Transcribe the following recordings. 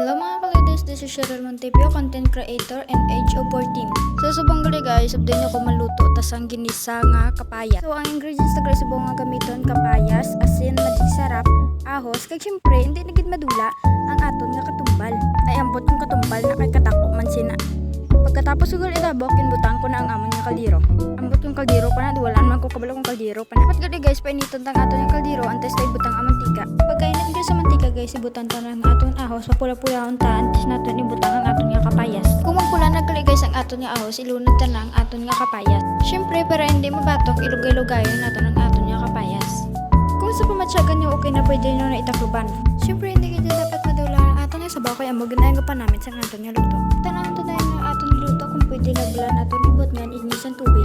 Hello mga kalides, this is Cheryl Montepio, content creator and age of 14. So subong gali guys, update ko maluto tas ang ginisa nga kapaya. So ang ingredients na guys nga gamiton kapayas, asin, magic sarap, ahos, kag syempre hindi nagid madula ang aton nga katumbal. Ay ambot yung katumbal na kay katakpo man sina. Pagkatapos siguro itabok, kinbutang ko na ang amon nga kaldero. Ambot yung kaldero pa na, diwalaan man ko kabalo kong kaldero pa na. At gali guys, painiton tang aton yung kaldero, antes tayo butang ang mantika. Pagkainit guys sa mantika guys, ibutan ta ng aton ahos, mapula-pula ta, antes naton ibutang ang aton nga kapayas. Kung magpula na gali guys ang aton nga ahos, ilunod ta ang aton nga kapayas. Syempre, para hindi mabatok, ilugay-lugayon naton ang aton nga kapayas. Kung sa pamatsyagan nyo, okay na pwede nyo na itakluban. Siyempre, hindi kita dapat madula ang aton nga sabaw kaya maganayan ka pa namin sa aton nga luto. Tanahan to tayo ng aton luto kung pwede nagla naton ibot nga ignis ang tubig.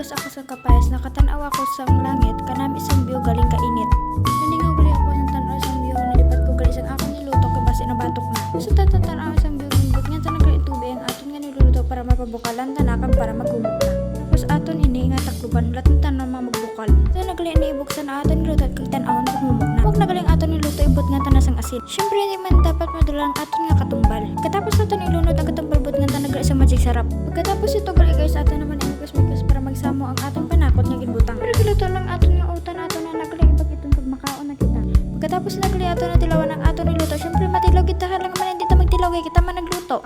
Nagamikos-mikos ako sa kapayas, nakatanaw ako sa langit, kanami isang biyo galing kainit. Naningaw gali ako sa tanaw sa biyo, nalipat ko gali sa akong niluto kay basi na batok na. Sa tatanaw sa biyo, imbot nga tanang gali tubig ang aton nga niluluto para mapabukalan tanakan para magkumok na. Tapos aton ini nga takluban lahat ng tanan mga magbukal. So nagali ni ibuksan na aton niluto at kagtan ahon kumumok na. Huwag nagaling aton niluto ibot nga tanas ang asin. Syempre hindi man dapat madula ang aton nga katumbal. Katapos aton ilunod ang katumbal bot nga tanagra sa magic sarap. Pagkatapos ito gali guys aton naman imikos mikos para magsamo ang atong panakot nga ginbutang. Pero giluto lang aton nga utan aton na nagali ibag itong pagmakaon na kita. Pagkatapos nagali aton na tilawan ang aton niluto, syempre matilaw kita lang man hindi ta magtilaw kay kita man nagluto.